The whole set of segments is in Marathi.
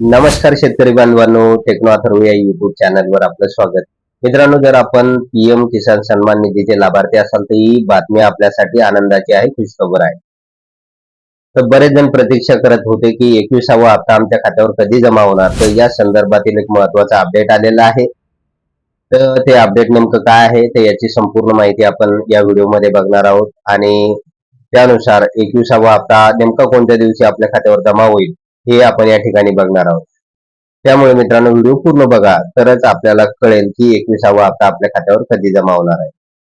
नमस्कार शेतकरी बांधवांनो टेक्नो अथर्व या युट्यूब चॅनलवर आपलं स्वागत. मित्रांनो जर आपण पीएम किसान सन्मान निधीचे लाभार्थी असाल तर ही बातमी आपल्यासाठी आनंदाची आहे खुशखबर आहे. तर बरेच जण प्रतीक्षा करत होते की एकविसावा हप्ता आमच्या खात्यावर कधी जमा होणार? तर या संदर्भातील एक महत्त्वाचा अपडेट आलेला आहे. तर ते अपडेट नेमकं काय आहे? तर याची संपूर्ण माहिती आपण या व्हिडिओमध्ये बघणार आहोत. आणि त्यानुसार एकविसावा हप्ता नेमका कोणत्या दिवशी आपल्या खात्यावर जमा होईल? हे आपण या ठिकाणी बघणार आहोत. त्यामुळे मित्रांनो व्हिडिओ पूर्ण बघा तरच आपल्याला कळेल की एकविसावा हप्ता आपल्या खात्यावर कधी जमा होणार आहे.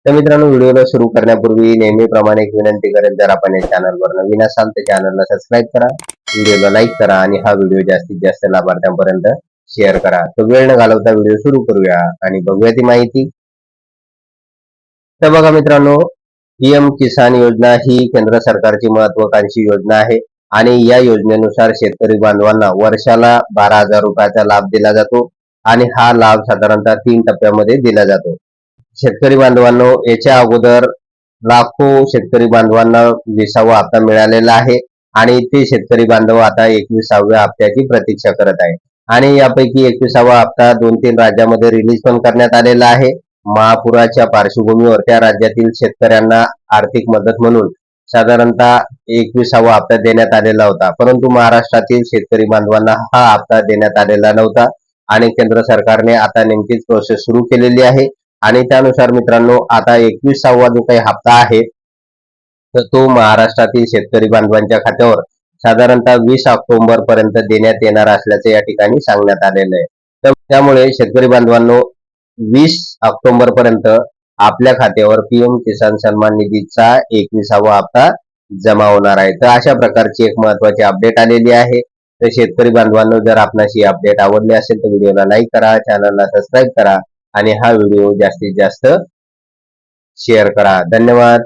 तर मित्रांनो व्हिडिओला सुरू करण्यापूर्वी नेहमीप्रमाणे एक विनंती करेल जर आपण या चॅनलवर नवीन असाल तर चॅनलला सबस्क्राईब करा व्हिडिओला लाईक करा आणि हा व्हिडिओ जास्तीत जास्त लाभार्थ्यांपर्यंत शेअर करा. तर वेळ न घालवता व्हिडिओ सुरू करूया आणि बघूया ती माहिती. तर बघा मित्रांनो पीएम किसान योजना ही केंद्र सरकारची महत्वाकांक्षी योजना आहे. आणि या योजनेनुसार शेतकरी बांधवांना वर्षाला बारा हजार रुपयाचा लाभ दिला जातो आणि हा लाभ साधारणतः तीन टप्प्यामध्ये दिला जातो. शेतकरी बांधवांनो याच्या अगोदर लाखो शेतकरी बांधवांना विसावा हप्ता मिळालेला आहे आणि ते शेतकरी बांधव आता एकविसाव्या हप्त्याची प्रतीक्षा करत आहे आणि यापैकी एकविसावा हप्ता दोन तीन राज्यामध्ये रिलीज पण करण्यात आलेला आहे. महापुराच्या पार्श्वभूमीवर त्या राज्यातील शेतकऱ्यांना आर्थिक मदत म्हणून साधारणतः एकविसावा हप्ता देण्यात आलेला होता. परंतु महाराष्ट्रातील शेतकरी बांधवांना हा हप्ता देण्यात आलेला नव्हता आणि केंद्र सरकारने आता नेमकीच प्रोसेस सुरू केलेली आहे. आणि त्यानुसार मित्रांनो आता एकविसावा जो काही हप्ता आहे तर तो महाराष्ट्रातील शेतकरी बांधवांच्या खात्यावर साधारणतः वीस ऑक्टोबर पर्यंत देण्यात येणार असल्याचे या ठिकाणी सांगण्यात आलेलं आहे. तर त्यामुळे शेतकरी बांधवांनो वीस ऑक्टोबर पर्यंत आपल्या खात्यावर पीएम किसान सन्मान निधीचा एकविसावा हप्ता जमा होणार आहे. तर अशा प्रकारची एक महत्वाची अपडेट आलेली आहे. तर शेतकरी बांधवांनो जर आपणास ही अपडेट आवडली असेल तर व्हिडिओला लाईक करा चॅनलला सबस्क्राईब करा आणि हा व्हिडिओ जास्तीत जास्त शेअर करा. धन्यवाद.